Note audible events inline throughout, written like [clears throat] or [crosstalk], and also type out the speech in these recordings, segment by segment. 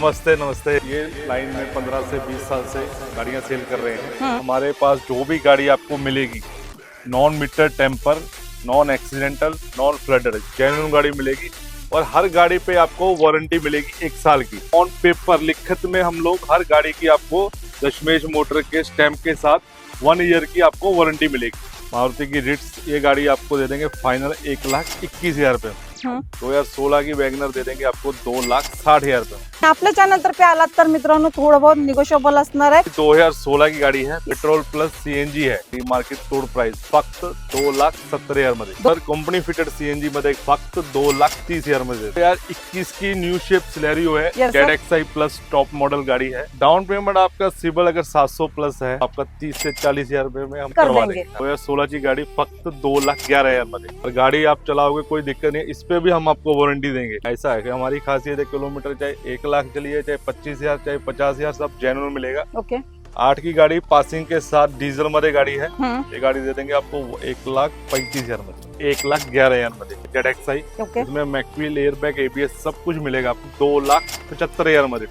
नमस्ते नमस्ते। ये लाइन में पंद्रह से बीस साल से गाड़ियाँ सेल कर रहे हैं। हमारे पास जो भी गाड़ी आपको मिलेगी non meter tamper non accidental non flooded genuine गाड़ी मिलेगी और हर गाड़ी पे आपको वारंटी मिलेगी एक साल की। ऑन पेपर लिखित में हम लोग हर गाड़ी की आपको दशमेश मोटर के स्टैम्प के साथ वन ईयर की आपको वारंटी मिलेगी। मारुति की रिट्स ये गाड़ी आपको दे देंगे फाइनल एक लाख इक्कीस हज़ार रुपये। दो हज़ार सोलह की वैगनर दे देंगे आपको दो लाख साठ हज़ार रुपये। आपल्या चॅनल तर्फे आलात तर मित्रांनो? थोडं बहुत निगोशिएबल असणार आहे. 2016 की गाडी है पेट्रोल प्लस सीएनजी है. ही मार्केट तोड प्राइस फक्त दो लाख सत्तर हज़ार मध्ये. तर कंपनी फिटेड सीएनजी मध्ये फक्त दो लाख तीस हज़ार मध्ये. तो यार इक्कीस की न्यू शेप सिलेरियो है. Yes, sir. I plus top model गाड़ी है. डाउन पेमेंट आपका सिबल अगर 700 प्लस है आपका 30 से चालीस हज़ार रुपए में हम कर करवा देंगे। देंगे। दो हज़ार सोलह की गाड़ी फक्त दो लाख ग्यारह हज़ार मध्ये। और गाड़ी आप चलाओगे कोई दिक्कत नहीं इस पे भी हम आपको वारंटी देंगे। ऐसा है कि हमारी खासियत है किलोमीटर चाहे एक लाख चलिए चाहे पच्चीस हजार चाहे पचास हजार सब जेन्युइन मिलेगा। ओके आठ की गाड़ी पासिंग के साथ डीजलमध्ये गाड़ी है. ये गाड़ी दे देंगे आपको एक लाख पैंतीस हजारमध्ये एक लाख ग्यारह हजारमध्ये जेड एक्स आई। इसमें मैकवील एयरबैग एबीएस सब कुछ मिलेगा आपको। दो लाख पचहत्तर हजारमध्ये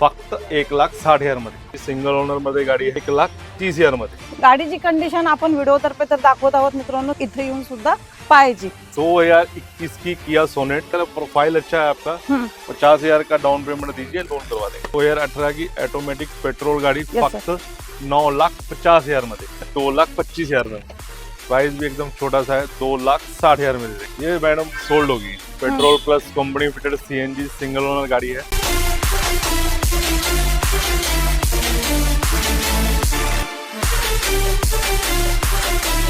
फक्त एक लाख साठ हज़ार मध्ये. सिंगल ओनर मध्ये गाडी एक लाख तीस हज़ार मध्ये. गाडीची कंडिशन आपण व्हिडिओ तर्फे तर दाखवत आहोत मित्रांनो इथे येऊन सुद्धा पाहायची. दो हज़ार इक्कीस की किया सोनेट का प्रोफ़ाइल अच्छा है आपका. पचास हज़ार का डाउन पेमेंट दीजिए लोन करवा देंगे. दो हज़ार अठारह की ऑटोमेटिक पेट्रोल गाड़ी फक्त नौ लाख पचास हज़ार मध्ये. दो लाख पच्चीस हज़ार में प्राइस भी एकदम छोटा सा है दो लाख साठ हज़ार में ये मैडम सोल्ड होगी. Petrol plus company fitted CNG single owner गाड़ी है. Thank you.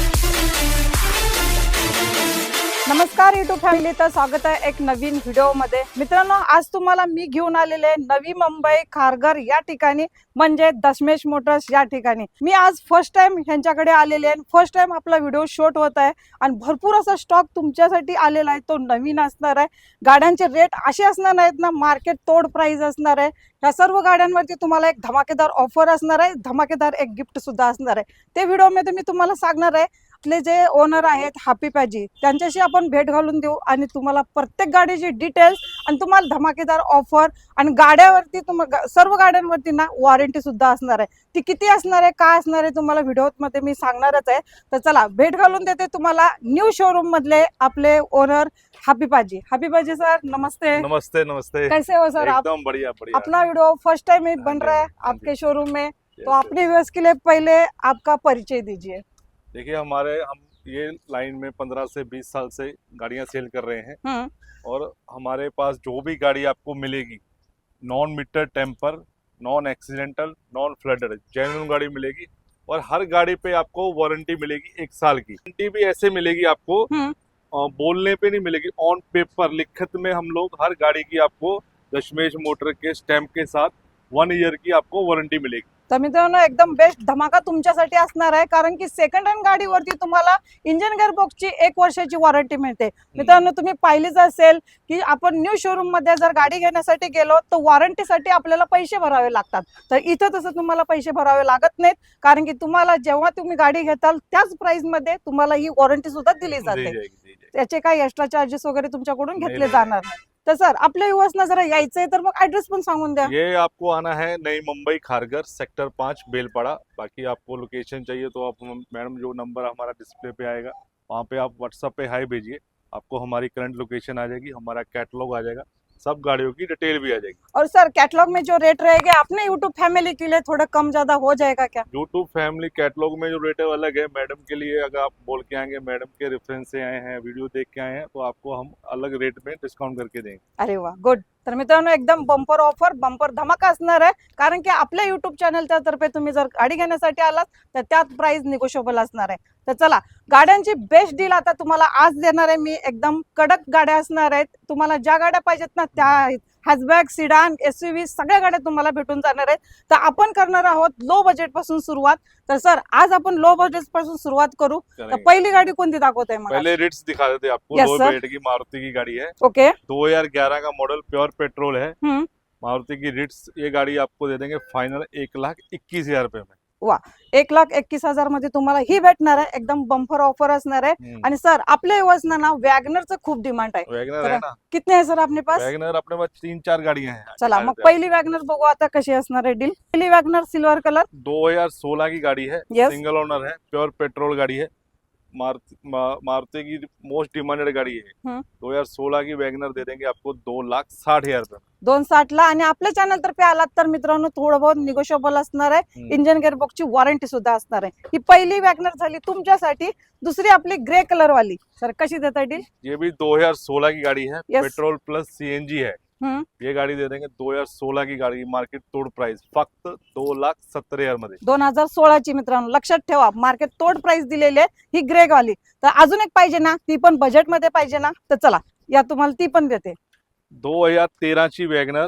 नमस्कार युट्यूब फॅमिलीचं स्वागत आहे एक नवीन व्हिडिओमध्ये. मित्रांनो आज तुम्हाला मी घेऊन आलेले आहे नवी मुंबई खारघर या ठिकाणी म्हणजे दशमेश मोटर्स या ठिकाणी. मी आज फर्स्ट टाइम ह्यांच्याकडे आलेले आहे. फर्स्ट टाइम आपला व्हिडिओ शूट होत आहे आणि भरपूर असा स्टॉक तुमच्यासाठी आलेला आहे. तो नवीन असणार आहे. गाड्यांचे रेट असे असणार नाहीत ना मार्केट तोड प्राइस असणार आहे. ह्या सर्व गाड्यांवरती तुम्हाला एक धमाकेदार ऑफर असणार आहे. धमाकेदार एक गिफ्ट सुद्धा असणार आहे. ते व्हिडिओमध्ये मी तुम्हाला सांगणार आहे. आपले जे ओनर आहेत हॅपी पाजी त्यांच्याशी आपण भेट घालून देऊ आणि तुम्हाला प्रत्येक गाडीची डिटेल्स आणि तुम्हाला धमाकेदार ऑफर आणि गाड्यावरती तुम्हाला सर्व गाड्यांवरती ना वॉरंटी सुद्धा असणार आहे. ती किती असणार आहे काय असणार आहे तुम्हाला व्हिडिओमध्ये मी सांगणारच आहे. तर चला भेट घालून देते तुम्हाला न्यू शोरूम मधले आपले ओनर हॅपी पाजी. हॅपी पाजी सर नमस्ते. नमस्ते नमस्ते. कैसे हो सर आप? बढ़िया बढ़िया. अपना वीडियो फर्स्ट टाइम बन रहा है आपके शोरूम में. तो अपने व्यूअर्स के लिए पहले आपका परिचय दीजिए. देखिए हमारे हम ये लाइन में पंद्रह से बीस साल से गाड़ियाँ सेल कर रहे हैं हम्म और हमारे पास जो भी गाड़ी आपको मिलेगी non meter tamper non accidental non flooded genuine गाड़ी मिलेगी और हर गाड़ी पे आपको वारंटी मिलेगी एक साल की। वारंटी भी ऐसे मिलेगी आपको हम्म। बोलने पे नहीं मिलेगी ऑन पेपर लिखित में हम लोग हर गाड़ी की आपको दशमेश मोटर के स्टैम्प के साथ वन ईयर की आपको वारंटी मिलेगी। तर मित्रांनो एकदम बेस्ट धमाका तुमच्यासाठी असणार आहे कारण की सेकंड हँड गाडीवरती तुम्हाला इंजिन गेअरबॉक्सची एक वर्षाची वॉरंटी मिळते. मित्रांनो तुम्ही पाहिलीच असेल की आपण न्यू शोरूममध्ये जर गाडी घेण्यासाठी गेलो तर वॉरंटीसाठी आपल्याला पैसे भरावे लागतात. तर इथं तसं तुम्हाला पैसे भरावे लागत नाहीत कारण की तुम्हाला जेव्हा तुम्ही गाडी घेताल त्याच प्राइसमध्ये तुम्हाला ही वॉरंटी सुद्धा दिली जाते. त्याचे काही एक्स्ट्रा चार्जेस वगैरे तुमच्याकडून घेतले. जाणार. नाही तर सर आपल्या युवासना जरा यायचंय तर मग ऍड्रेस पण सांगून द्या. ये आपको आना है नई मुंबई खारगर सेक्टर पाँच बेलपाड़ा। बाकी आपको लोकेशन चाहिए तो आप मैडम जो नंबर हमारा डिस्प्ले पे आएगा वहाँ पे आप व्हाट्सएप पे हाई भेजिए। आपको हमारी करंट लोकेशन आ जाएगी हमारा कैटलॉग आ जाएगा। सब गाड़ियों की डिटेल भी आ जाएगी। और सर कैटलॉग में जो रेट रहेगा आपने यूट्यूब फैमिली के लिए थोड़ा कम ज़्यादा हो जाएगा क्या? यूट्यूब फैमिली कैटलॉग में जो रेट है अलग है मैडम के लिए अगर आप बोल के आएँगे मैडम के रेफरेंस से आए हैं वीडियो देख के आए हैं तो आपको हम अलग रेट में डिस्काउंट करके देंगे। अरे वाह गुड तर मित्रांनो एकदम बंपर ऑफर बंपर धमाका असणार आहे. कारण की आपल्या युट्यूब चॅनलच्या तर्फे तुम्ही जर गाडी घेण्यासाठी आलात तर त्यात प्राइस निगोशिएबल असणार आहे. तर चला गाड्यांची बेस्ट डील आता तुम्हाला आज देणार आहे. मी एकदम कडक गाड्या असणार आहेत. तुम्हाला ज्या गाड्या पाहिजेत ना त्या हॅचबॅग सिडान एस सगळ्या गाड्या तुम्हाला भेटून जाणार आहेत. तर आपण करणार आहोत लो बजेटपासून सुरुवात. तर सर आज आपण लो बजेटपासून सुरुवात करू. तर। पहिली गाडी कोणती दाखवत आहे पहले रिट्स दिखा देते आपको. Yes, लो की मारुति की गाड़ी है. ओके 2011 का मॉडल प्योर पेट्रोल है. हम्म. मारुति की रिट्स ये गाड़ी आपको दे देंगे फाइनल एक लाख इक्कीस हजार रुपए में. एक लाख एकवीस हजारमध्ये तुम्हाला ही भेटणार आहे. एकदम बंपर ऑफर असणार आहे। आणि सर आपल्या युवसना ना वॅगनरचं खूप डिमांड आहे. वैगनर तर है ना. कितने आहे सर आपले पास? वैगनर अपने पास तीन चार गाड़ियां हैं चला मग पहिली वॅगनर बघू आता कशी असणार आहे डील पहिली वॅगनर सिल्वर कलर. 2016 की गाड़ी है सिंगल ओनर है प्योर पेट्रोल गाड़ी है मारुति मारुति की मोस्ट डिमांडेड गाड़ी है. हम्म। 2016 की वैगनर दे देंगे आपको दो लाख साठ हजार रुपए दोन साठ ला आणि आपल्या चॅनल तर्फे आलात तर मित्रांनो थोडं बहुत निगोशिएबल असणार आहे. इंजन ची वॉरंटी सुद्धा असणार आहे. ही पहिली वॅगनर झाली तुमच्यासाठी दुसरी आपली ग्रे कलर वाली सर कशी देता डील ये भी 2016 की गाड़ी है. पेट्रोल प्लस सीएनजी है. ये गाड़ी दे देंगे 2016 की गाड़ी मार्केट तोड़ प्राइस फक्त दो लाख सत्तर हजारमध्ये. दोन हजार सोळाची मित्रांनो लक्षात ठेवा मार्केट तोड प्राइस दिलेली आहे ही ग्रे वाली तर अजून एक पाहिजे ना ती पण बजेटमध्ये पाहिजे ना तर चला या तुम्हाला ती पण देते. 2013 ची WagonR.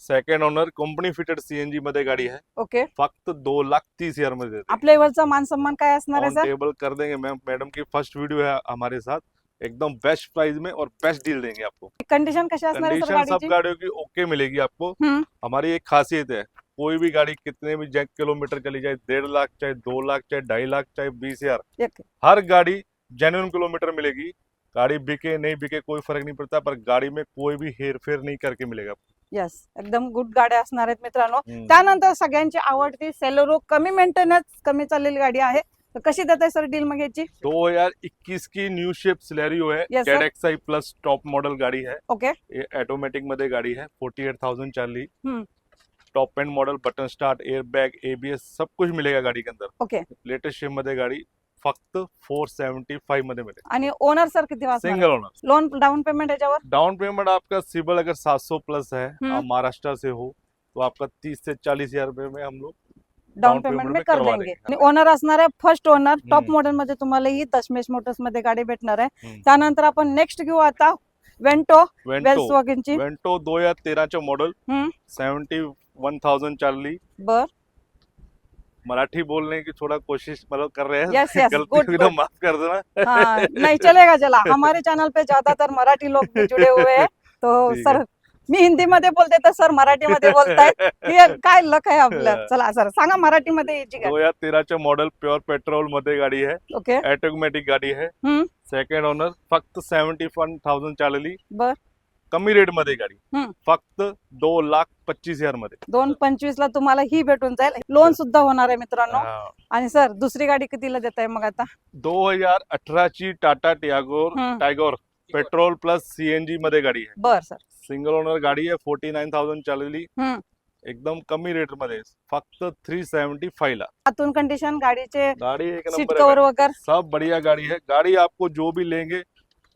Second owner company fitted CNG मध्ये गाड़ी है ओके. फक्त दो लाख तीस हजारमध्ये दे। आपल्या इवरचा मान सन्मान काय असणार आहे सर टेबल कर देंगे मैम मैडम की फर्स्ट वीडियो है हमारे साथ. एकदम बेस्ट प्राइस में और बेस्ट डील देंगे आपको। कंडिशन कशी असणार आहे सर कंडीशन सब गाडीची गाड़ियों की ओके मिलेगी आपको। हम्म. हमारी एक खासियत है कोई भी गाड़ी कितने भी जैक किलोमीटर चली जाए डेढ़ लाख चाहे दो लाख चाहे ढाई लाख चाहे बीस हज़ार एक हर गाड़ी जेन्युइन किलोमीटर मिलेगी। गाड़ी बिके नहीं बिके कोई फ़र्क नहीं पड़ता पर गाड़ी में कोई भी हेर फेर नहीं करके मिलेगा यस एकदम गुड गाड्या असणार आहेत मित्रांनो. हम्म. त्यानंतर सगळ्यांची आवडती सेलोरो कमी मेंटेनन्स कमी चाललेली गाडी आहे. तर कशी देत आहे सर डील मग याची? 2021 की न्यू शेप सिलेरियो है। Yes, sir. I plus top model गाड़ी है। ओके ये ऑटोमेटिक मध्ये गाड़ी है। फोर्टी एट थाउज़ेंड चार्ली हम्म. Top end model button start air bag ABS सब कुछ मिलेगा गाड़ी के अंदर। ओके लेटेस्ट शेप मध्ये गाड़ी फक्त फोर सेवेंटी फाइव मध्ये मिलेगा। आणि ओनर सर किती वाजणार single owner loan down payment याच्यावर? डाउन पेमेंट आपका सिबिल अगर 700 प्लस है हम्म. आप महाराष्ट्र से हो तो आपका 30 से चालीस हज़ार रुपए में हम लोग डाऊन down पेमेंट में कर देंगे. ओनर असणार आहे फ़र्स्ट ओनर टॉप. मॉडेल मध्ये तुम्हाला ही दशमेश मोटर्स मध्ये गाडी भेटणार आहे. हम्म. त्यानंतर आपण नेक्स्ट घेऊ आता वेंटो वेल्स वेंटो वॉगनची वेंटो दो हज़ार तेरह मॉडल. सेवेंटी वन थाउज़ेंड चार्ली बर. मराठी बोलने की थोड़ा कोशिश मतलब कर रहे हैं. Yes, yes, गलती good, माफ़ कर देना. हाँ नहीं चलेगा चला हमारे चैनल पे ज़्यादातर मराठी लोग जुड़े हुए हैं. तो सर. मी हिंदी मध्ये बोलते तर सर मराठी मध्ये बोलतायत. हे काय लक आहे आपलं? [laughs] चला सर सांगा मराठी मध्ये याची दो हजार तेरह मॉडल प्योर पेट्रोलमध्ये गाड़ी है ओके. ऑटोमेटिक गाड़ी है हम्म. सेकंड ओनर फक्त सेवेंटी वन थाउजंड चार्ली बर. कमी रेटमध्ये गाडी. हम्म. फक्त दो लाख पच्चीस हजारमध्ये. दोन पंचवीस ला तुम्हाला ही भेटून जाईल. लोन सुद्धा होणार आहे मित्रांनो. हा. आणि सर दुसरी गाडी कितीला देत आहे मग आता? दो हजार अठरा ची टाटा टियागोर हम्म. टायगोर पेट्रोल प्लस सीएनजी मध्ये गाडी आहे. बर सर. सिंगल ओनर गाडी है फोर्टी नाइन थाउजंड हम्म. एकदम कमी रेट मध्ये फ्री थ्री सेवेंटी फाइव ला। आतून कंडिशन गाडीचे गाड़ी एक सीट नंबर कवर है वगैरे सब बढ़िया गाड़ी है। गाड़ी आपको जो भी लेंगे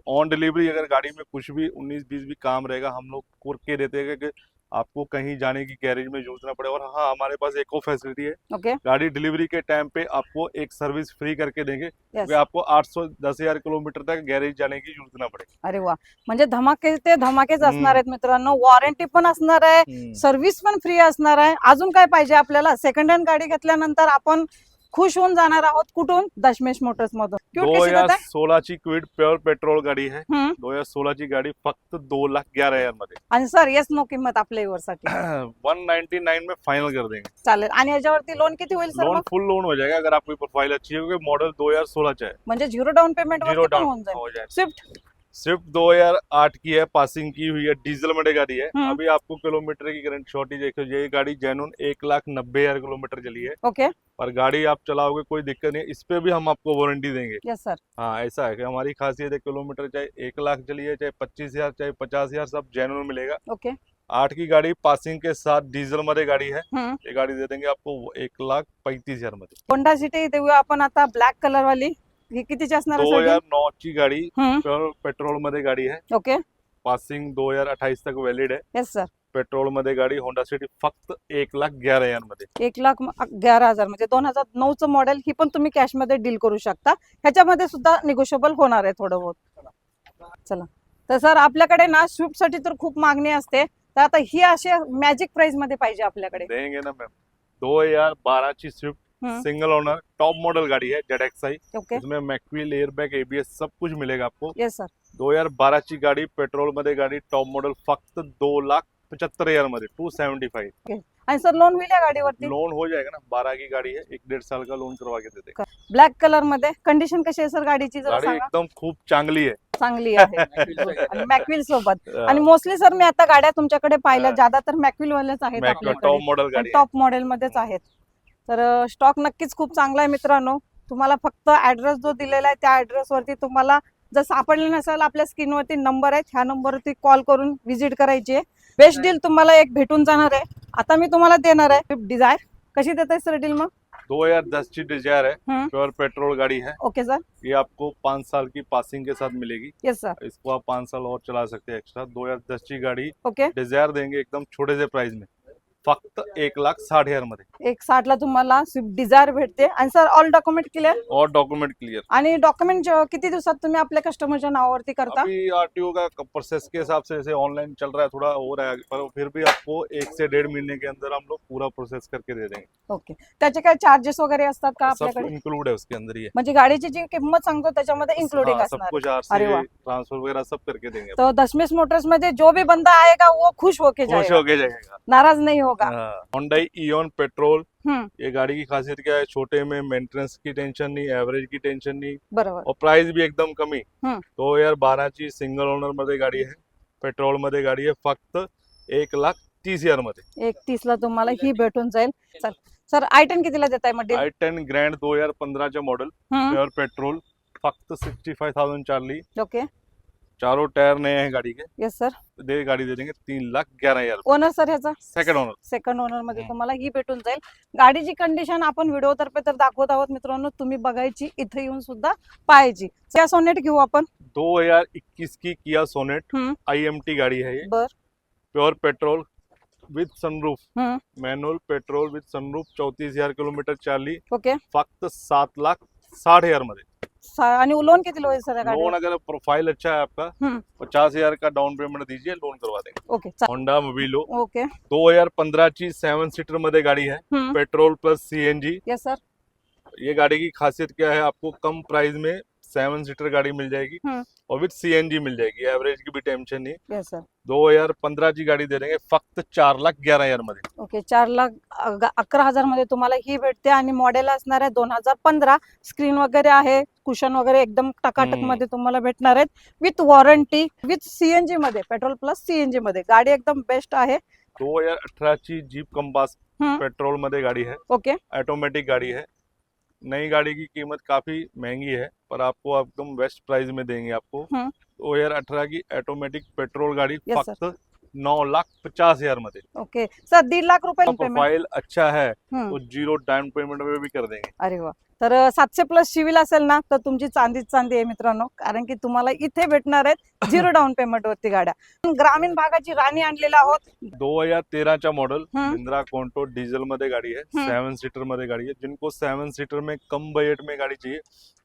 ऑन डिलीवरी अगर गाड़ी में कुछ भी उन्नीस बीस भी काम रहेगा हम लोग करके देते हैं कि आपको कहीं जाने की गैरेज में जूझना पड़े और हाँ हमारे पास एको फैसिलिटी है। ओके गाड़ी डिलीवरी के टाइम पे आपको एक सर्विस फ्री करके देंगे। यस क्योंकि आपको 800 दस हजार किलोमीटर तक गैरेज जाने की जरूरत ना पड़े। अरे वा म्हणजे धमाके ते धमाकेच. असणार आहेत मित्रांनो. वॉरंटी पण असणार आहे. सर्व्हिस पण फ्री असणार आहे. अजून काय पाहिजे आपल्याला? सेकंड हँड गाडी घेतल्यानंतर आपण खुश होऊन जाणार आहोत कुठून? दशमेश मोटर्स मधून दो हजार आहे सोळा ची क्विड प्युअर पेट्रोल गाडी आहे. दो हजार सोळा ची गाडी फक्त दो लाख ग्यारह हजारमध्ये [clears throat] आणि सर येस नो किंमत आपल्या साठी वन नाइनटी नाइन में फाइनल कर देंगे. चालेल. आणि याच्यावरती लोन किती होईल सर लोन फुल लोन हो जाएगा अगर आपकी प्रोफाइल अच्छी है क्योंकि मॉडल दो हजार सोलह चा है म्हणजे झिरो डाऊन पेमेंट हो जाए स्विफ्ट स्विफ्ट 2008 की है पासिंग की हुई है डीजल में गाड़ी है। हम्म। अभी आपको किलोमीटर की करंट शॉर्टेज देखो ये गाड़ी जेनुन एक लाख नब्बे हज़ार किलोमीटर चली है। ओके और गाड़ी आप चलाओगे कोई दिक्कत नहीं इस पे भी हम आपको वारंटी देंगे। यस सर हाँ ऐसा है कि हमारी खासियत है किलोमीटर चाहे एक लाख चली है चाहे पच्चीस हज़ार चाहे पचास हज़ार सब जेनुन मिलेगा। ओके आठ की गाड़ी पासिंग के साथ डीजल मध्ये गाड़ी है। हम्म। ये गाड़ी दे देंगे आपको एक लाख पैंतीस हज़ार मध्ये होंडा सिटी देऊया आपण आता ब्लॅक कलर वाली। ही कितीची असणार दो आहे हजार सर नौ की गाड़ी हम्म पेट्रोलमध्ये गाड़ी है ओके. पासिंग दो हजार अट्ठाईस तक वैलिड है येस सर पेट्रोलमध्ये गाडी होंडा सिटी फक्त एक लाख ग्यारह हजारमध्ये एक लाख ग्यारा हजार म्हणजे दोन हजार नऊचं मॉडेल ही पण तुम्ही कॅशमध्ये डील करू शकता. ह्याच्यामध्ये सुद्धा निगोशिएबल होणार आहे थोडं बहुत. चला. तर सर आपल्याकडे ना स्विफ्टसाठी तर खूप मागणी असते. तर आता ही अशी मॅजिक प्राइसमध्ये पाहिजे आपल्याकडे. देंगे ना मैम दो हजार बारह की Swift. Single owner top model गाड़ी है जेड एक्स आई। इसमें मैक्विल एयरबैग एबीएस सब कुछ मिलेगा आपको। येस सर दो हजार बारह की गाड़ी पेट्रोलमध्ये गाड़ी टॉप मॉडल फक्त दो लाख पचहत्तर हजारमध्ये टू सेवेंटी फाइव आणि सर लोन होईल या गाडीवरती? लोन हो जाएगा ना बारह की गाड़ी है एक डेढ़ साल का लोन करवा के दे देंगे। ब्लॅक कलरमध्ये कंडिशन कशी आहे सर गाडीची जरा गाड़ी सांगा? एकदम खूप चांगली आहे. चांगली आहे. [laughs] आणि मॅकविल सोबत. आणि मोस्टली सर [laughs] मी आता गाड्या तुमच्याकडे पाहिल्या हा. ज्यादा तर मॅकविल वाल्याच आहेत आपल्याकडे टॉप मॉडल गाडी आहे. टॉप मॉडेल मध्येच आहेत. तर स्टॉक नक्कीच खूप चांगला आहे मित्रांनो. तुम्हाला फक्त ऍड्रेस जो दिलेला आहे त्या ऍड्रेस वरती तुम्हाला जर सापडले नसेल आपल्या स्क्रीनवरती नंबर आहे ह्या नंबरवरती कॉल करून व्हिजिट करायची आहे. बेस्ट डील तुम्हाला एक भेटून जाणार आहे. आता मी तुम्हाला देणार आहे. डिझायर कशी देताय सर डील मग? दो हजार दस की डिजायर है. प्योर पेट्रोल गाड़ी है ओके सर ये आपको पाँच साल की पासिंग के साथ मिलेगी. येस सर इसको आप पाँच साल और चला सकते हैं एक्स्ट्रा दो हजार दस की गाड़ी ओके डिजायर देंगे एकदम छोटे से प्राइस में. फक्त एक लाख साठ हजारमध्ये. एक साठला तुम्हाला स्विफ्ट डिझायर भेटते. आणि सर ऑल डॉक्युमेंट क्लिअर और डॉक्यूमेंट क्लियर आणि डॉक्युमेंट किती दिवसात तुम्ही आपल्या कस्टमरच्या नावावरती करता? अभी आरटीओ का प्रोसेस के हिसाब से जैसे ऑनलाइन चल रहा है थोड़ा हो रहा है पर फिर भी आपको एक से डेढ़ महीने के अंदर हम लोग पूरा प्रोसेस करके दे देंगे। ओके त्याचे काय चार्जेस वगैरे असतात का आपल्याकडे? इंक्लूड है उसके अंदर ही है। म्हणजे गाडीची जी किंमत सांगतो त्याच्यामध्ये हाँ, सब कुछ अरे। आरसी ट्रांसफर वगैरह सब करके देंगे। तो दशमेश मोटर्स में जो भी बंदा आएगा वो खुश होके खुश जाएगा. होके जाएगा। नाराज नहीं होगा। होंडाई इओन पेट्रोल ये गाड़ी की खासियत क्या है? छोटे में मेंटेनेंस की टेंशन नहीं एवरेज की टेंशन नहीं बरोबर। और प्राइस भी एकदम कमी. दो हजार बाराची सिंगल ओनरमध्ये गाडी आहे पेट्रोलमध्ये गाडी आहे फक्त एक लाख तीस हजारमध्ये एक तीस ला तुम्हाला ही भेटून जाईल। चल सर आय टेन कितीला मग deal? आय टेन ग्रँड दो हजार पंधराचे मॉडेल पेट्रोल फक्त सिक्सटी फाइव थाउजेंड चार्ली. ओके. चारों टायर नए हैं गाड़ी के। येस सर दे गाड़ी दे देंगे तीन लाख ग्यारह हजार ओनर सर ह्याचा? सेकंड ओनर सेकंड ओनरमध्ये हम्म. तुम्हाला ही भेटून जाईल. गाडीची कंडिशन आपण व्हिडिओ तर्फे तर दाखवत आहोत मित्रांनो. तुम्ही बघायची इथे येऊन सुद्धा पाहायची. त्या सोनेट घेऊ आपण. दो हजार इक्कीस की किया सोनेट हम्म. आई गाड़ी है ये बर. Pure petrol with sunroof hmm. Manual petrol with sunroof चौतीस हजार किलोमीटर चार्ली ओके फक्त सात लाख साठ हजारमध्ये. लोन के होईल सर लोन अगर प्रोफ़ाइल अच्छा है आपका हम्म. पचास हज़ार का डाउन पेमेंट दीजिए लोन करवा देंगे। Okay Honda Mobilio okay. दो हज़ार पंद्रह ची सेवन सीटर मध्य गाड़ी है petrol plus C N G sir ये गाड़ी की खासियत क्या है आपको कम प्राइस में सेवन सीटर गाड़ी मिल जाएगी. और विथ सीएनजी मिल जाएगी। एवरेज की भी टेंशन नहीं। येस सर दो हजार पंद्रह की गाड़ी दे देंगे फक्त चार लाख ग्यारह हजारमध्ये। ओके चार लाख अकरा हजारमध्ये तुम्हाला ही भेटते आणि मॉडेल असणार आहे दोन हजार पंधरा. स्क्रीन वगैरे आहे कुशन वगैरे एकदम टकाटक. मध्ये तुम्हाला भेटणार आहेत. विथ वॉरंटी विथ सीएनजी मध्ये पेट्रोल प्लस सीएनजी मध्ये. गाडी एकदम बेस्ट आहे. दो हजार अठारह ची जीप कंपास. पेट्रोलमध्ये गाड़ी है ओके ऑटोमेटिक गाड़ी है नई गाड़ी की कीमत काफ़ी महँगी है पर आपको एकदम बेस्ट प्राइस में देंगे आपको। हम्म. दो हज़ार अठारह की ऑटोमेटिक पेट्रोल गाड़ी फक्त नौ लाख पचास हज़ार मध्ये ओके। सर दीड लाख रुपये प्रोफ़ाइल अच्छा है हम्म. तो ज़ीरो डाउन पेमेंट में भी कर देंगे। अरे वा तर सातशे प्लस सिव्हिल असेल ना तर तुमची चांदीच चांदी आहे मित्रांनो. कारण की तुम्हाला इथे भेटणार आहेत झिरो डाऊन पेमेंट वरती गाड्या. ग्रामीण भागाची राणी आणलेला आहोत. दो हजार तेरहचा मॉडल. महिंद्रा कॉन्टो डीजलमध्ये गाड़ी है. हम्म. सेवन सीटरमध्ये गाड़ी है जिनको सेवन सीटर में कम बजट में गाड़ी चाहिए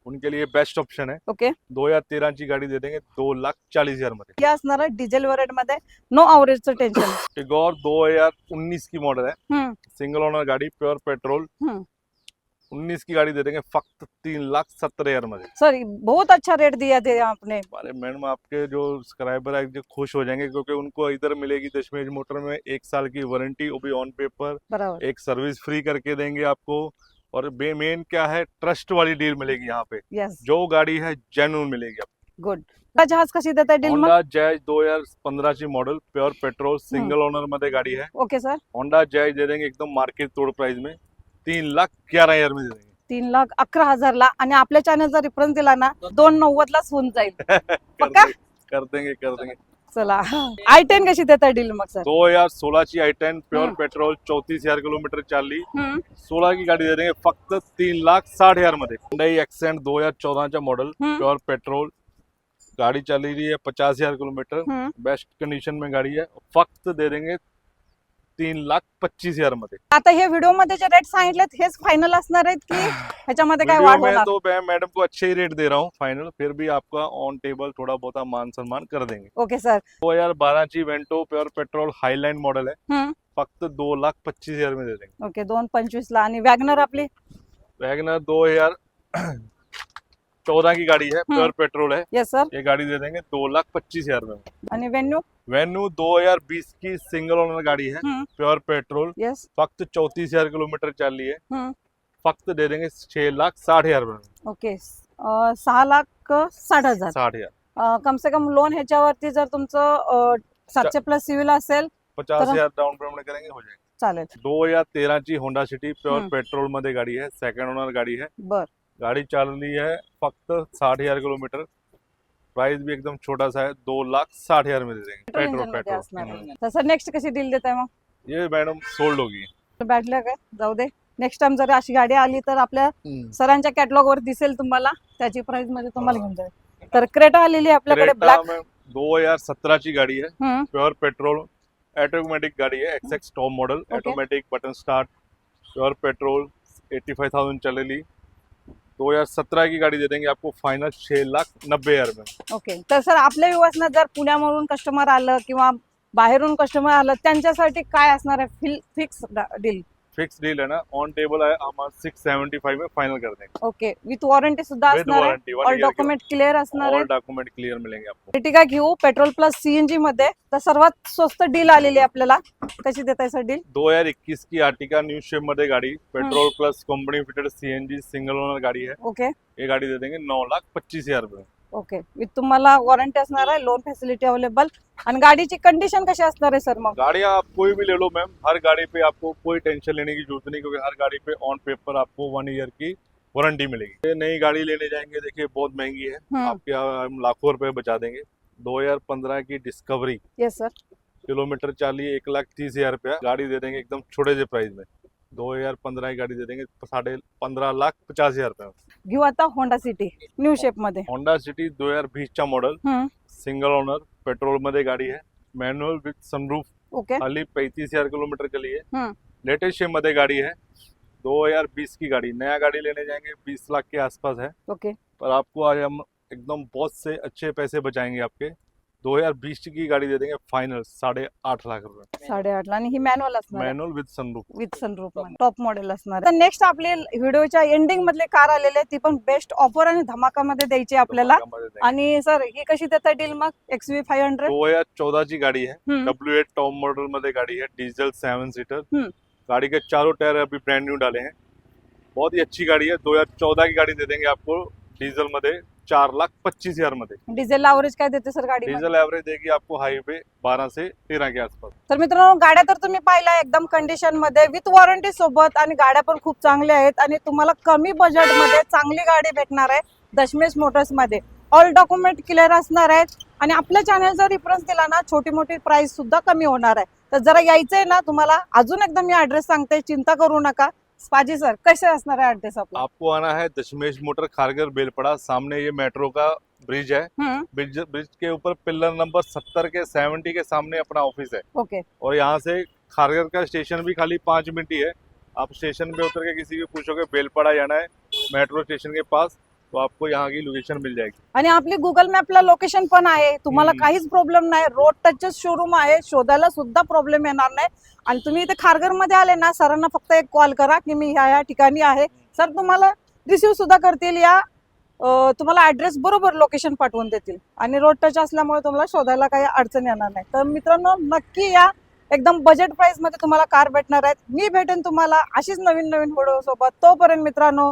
उनके लिए बेस्ट ऑप्शन है ओके दो हजार तेरह की गाड़ी दे देंगे दो लाख चालीस हजारमध्ये. असणार आहे डिझेल वेरियंटमध्ये नो अवरेजचं टेन्शन टिगोर दो हजार उन्नीस की मॉडल है. हम्म सिंगल ओनर गाड़ी प्योर पेट्रोल. उन्नीस की गाड़ी दे देंगे फक्त तीन लाख सत्तर हज़ार मध्ये सर बहुत अच्छा रेट दिया थे आपने। अरे मैडम आपके जो सब्सक्राइबर है जो खुश हो जाएँगे क्योंकि उनको इधर मिलेगी दशमेश मोटर में एक साल की वारंटी वो भी ऑन पेपर बराबर। एक सर्विस फ्री करके देंगे आपको। और मेन क्या है ट्रस्ट वाली डील मिलेगी यहाँ पे। यस जो गाड़ी है जेन्यून मिलेगी आपको। गुड जहाज़ कशी देत आहे डील होंडा जैज 2015 ची model pure petrol single owner मध्ये गाड़ी है। ओके सर होंडा जैज दे देंगे एकदम मार्केट तोड़ प्राइस में। तीन लाख ग्यारह हजार में दे देंगे तीन लाख अकरा हजारला आणि आपल्या चॅनलचा रिफरन्स दिला ना दोन नव्वद लाच होऊन जाईल. [laughs] कर पक्का? देंगे कर देंगे कर देंगे चला. आय टेन कशी देत डील मग सर दो हजार सोलह की I ten pure hmm. Petrol चौतीस हजार किलोमीटर चाली हम्म, सोलह की गाड़ी दे देंगे फक्त तीन लाख साठ हजारमध्ये. हुंडई एक्सेंट दो हजार चौदहचा मॉडल हम्म. प्योर पेट्रोल गाड़ी चली रही है पचास हजार किलोमीटर. हम्म. बेस्ट कंडीशन में गाड़ी है फक्त दे देंगे तीन लाख पच्चीस हजारमध्ये. आता हे व्हिडिओमध्ये जे रेट सांगितलेत हेच फायनल असणार आहेत की [sighs] ह्याच्यामध्ये काय वाढ होणार? तो मैडम को अच्छे ही रेट दे रहा हूँ फाइनल फिर भी आपका ऑन टेबल थोड़ा बहुत मान सम्मान कर देंगे। ओके सर दो हजार बारह की Vento pure petrol highline model है। फक्त दो लाख पच्चीस हजार में दे देंगे। ओके दोन पंचवीस ला आणि वॅगनर आपली? वैगनर दो हजार चौदह की गाड़ी है। प्योर पेट्रोल है। येस सर ये गाड़ी दे देंगे दो लाख पच्चीस हजार में। वेन्यू वेन्यू 2020 की सिंगल ओनर गाड़ी है प्योर पेट्रोल येस फक्त चौतीस हजार किलोमीटर चली है। हम्म। फक्त दे देंगे छह लाख साठ हजार में। ओके सहा लाख साठ हजार. साठ हजार। कम से कम लोन ह्याच्यावरती जर तुमचं सातशे प्लस सिव्हिल असेल पचास हजार डाउन पेमेंट करेंगे हो जाएगा। चालेल. दो हजार तेरह ची होंडा सिटी प्योर. पेट्रोलमध्ये गाडी आहे सेकंड ओनर गाडी आहे बर. गाडी चालली आहे फक्त साठ हजार किलोमीटर। प्राइस भी एकदम छोटा सा है दो लाख साठ हजार में दे देंगे। Petrol petrol. तसं नेक्स्ट कशी डील देताय मग? हम्म. ये मैडम सोल्ड होगी। बॅटल्या काय जाऊ दे. नेक्स्ट टाइम जर अशी गाडी आली तर आपल्या सरांच्या कॅटलॉग वर दिसेल तुम्हाला. त्याची प्राइसमध्ये तुम्हाला घेऊन जाईल. तर क्रेटा आलेली आहे आपल्याकडे क्रेटा ब्लॅक में दो हजार सत्रह ची गाड़ी है प्योर पेट्रोल ऑटोमेटिक गाड़ी है X X top model. Automatic button start pure petrol eighty five thousand चलेली दो हजार सत्रह की गाड़ी दे देंगे आपको फाइनल छह लाख नब्बे हजार में। ओके तर सर आपल्या युवासना जर पुण्यावरून कस्टमर आलं किंवा बाहेरून कस्टमर आलं त्यांच्यासाठी काय असणार आहे फिक्स डील फिक्स डील है ना ऑन टेबल है हम सिक्स सेवेंटी फाइव में फाइनल कर देंगे ओके विथ वॉरंटी सुद्धा विद असणार आहे? ऑल डॉक्युमेंट क्लिअर असणार आहे? डॉक्युमेंट क्लियर मिलेंगे आपको घेऊ पेट्रोल प्लस सीएनजी मध्ये. तर सर्वात स्वस्त डील आलेली आहे आपल्याला. कशी देताय सर डील 2021 की आर्टिका न्यू शेपमध्ये गाड़ी. Petrol plus company fitted CNG single owner गाड़ी है ओके ये गाड़ी दे देंगे नौ लाख पच्चीस हजार रुपए ओके विथ तुम्हाला वॉरंटी असणार आहे लोन फॅसिलिटी अवेलेबल आणि गाडीची कंडिशन कशी असणार आहे सर मग? गाड़ियाँ आप कोई भी ले लो मैम हर गाड़ी पे आपको कोई टेंशन लेने की ज़रूरत नहीं क्योंकि हर गाड़ी पे ऑन पेपर आपको वन ईयर की वारंटी मिलेगी। ये नई गाड़ी लेने जाएँगे देखिए बहुत महँगी है। हम्म। आपके यहाँ हम लाखों रुपए बचा देंगे। 2015 की डिस्कवरी येस सर किलोमीटर चालिए एक लाख तीस हज़ार रुपया गाड़ी दे देंगे एकदम छोटे से प्राइस में। 2015 की गाड़ी दे देंगे साढ़े पंद्रह लाख पचास हज़ार रुपये घेऊ आता होंडा सिटी न्यू शेप मध्ये. होंडा सिटी 2020 चा मॉडल हम्म. सिंगल ओनर पेट्रोल मध्ये गाडी है मैनुअल विथ सनरूफ ओके खाली पैंतीस हज़ार किलोमीटर के लिए हम्म. लेटेस्ट शेप मध्ये गाड़ी है 2020 की गाड़ी नया गाड़ी लेने जाएँगे 20 लाख के आसपास है. ओके पर आपको आज हम एकदम बहुत से अच्छे पैसे बचाएँगे आपके. 2020 की गाड़ी दे देंगे फाइनल साढ़े आठ लाख रुपए। साडेआठला आणि ही मॅन्युअल असणार आहे. Manual with sunroof with sunroof top model असणार आहे. नेक्स्ट आपले व्हिडिओच्या एंडिंग मधले कार आलेले ती पण बेस्ट ऑफ़र आणि धमाकामध्ये द्यायची आपल्याला. आणि सर ही कशी देता डील मग? एक्स व्ही फाईव्ह हंड्रेड दो हज़ार चौदह की गाड़ी है डब्ल्यू एट टॉप मॉडल मध्ये गाड़ी है डीजल सेवन सीटर हम्म। गाड़ी के चारों टायर अभी ब्रांड न्यू डाले हैं. बहुत ही अच्छी गाड़ी है. 2014 की गाड़ी दे देंगे आपको डीजल मध्ये. चार लाख पच्चीस हजारमध्ये. डिझेल अवरेज काय देते सर गाडी डीजल एवरेज देगी आपको हाईवे बारह से तेरह के आसपास. तर मित्रांनो गाड्या तर तुम्ही पाहिल्या एकदम कंडिशनमध्ये विथ वॉरंटी सोबत आणि गाड्या पण खूप चांगल्या आहेत आणि तुम्हाला कमी बजेटमध्ये चांगली गाडी भेटणार आहे दशमेश मोटर्समध्ये. ऑल डॉक्युमेंट क्लिअर असणार आहेत आणि आपल्या चॅनलचा रिफरन्स दिला ना छोटी मोठी प्राइस सुद्धा कमी होणार आहे. तर जरा यायचंय ना तुम्हाला अजून एकदा मी ऍड्रेस सांगते चिंता करू नका. स्पाजी सर कसे असणार आहे ऍड्रेस आपला? आपको आना है दशमेश मोटर खारगर बेलपड़ा सामने ये मेट्रो का ब्रिज है। हम्म। ब्रिज ब्रिज के ऊपर पिलर नंबर सत्तर के सेवेंटी के सामने अपना ऑफ़िस है। ओके। और यहाँ से खारगर का स्टेशन भी खाली पाँच मिनट ही है। आप स्टेशन पे उतर के किसी को पूछोगे बेलपड़ा जाना है मेट्रो स्टेशन के पास। तो आपको यहाँ की लोकेशन मिल जाएगी। आणि आपली गुगल मॅपला लोकेशन पण आहे. तुम्हाला हम्म. काहीच प्रॉब्लेम नाही. रोड टचच शोरूम आहे. शोधायला सुद्धा प्रॉब्लेम येणार नाही. आणि तुम्ही इथे खारघरमध्ये आले ना सरांना फक्त एक कॉल करा की मी ह्या ह्या ठिकाणी आहे. सर तुम्हाला रिसिव्ह सुद्धा करतील या अं, तुम्हाला ऍड्रेस बरोबर लोकेशन पाठवून देतील. आणि रोड टच असल्यामुळे तुम्हाला शोधायला काही अडचण येणार नाही. तर मित्रांनो नक्की या. एकदम बजेट प्राइसमध्ये तुम्हाला कार भेटणार आहेत. मी भेटेन तुम्हाला अशीच नवीन नवीन व्हिडिओ सोबत तोपर्यंत मित्रांनो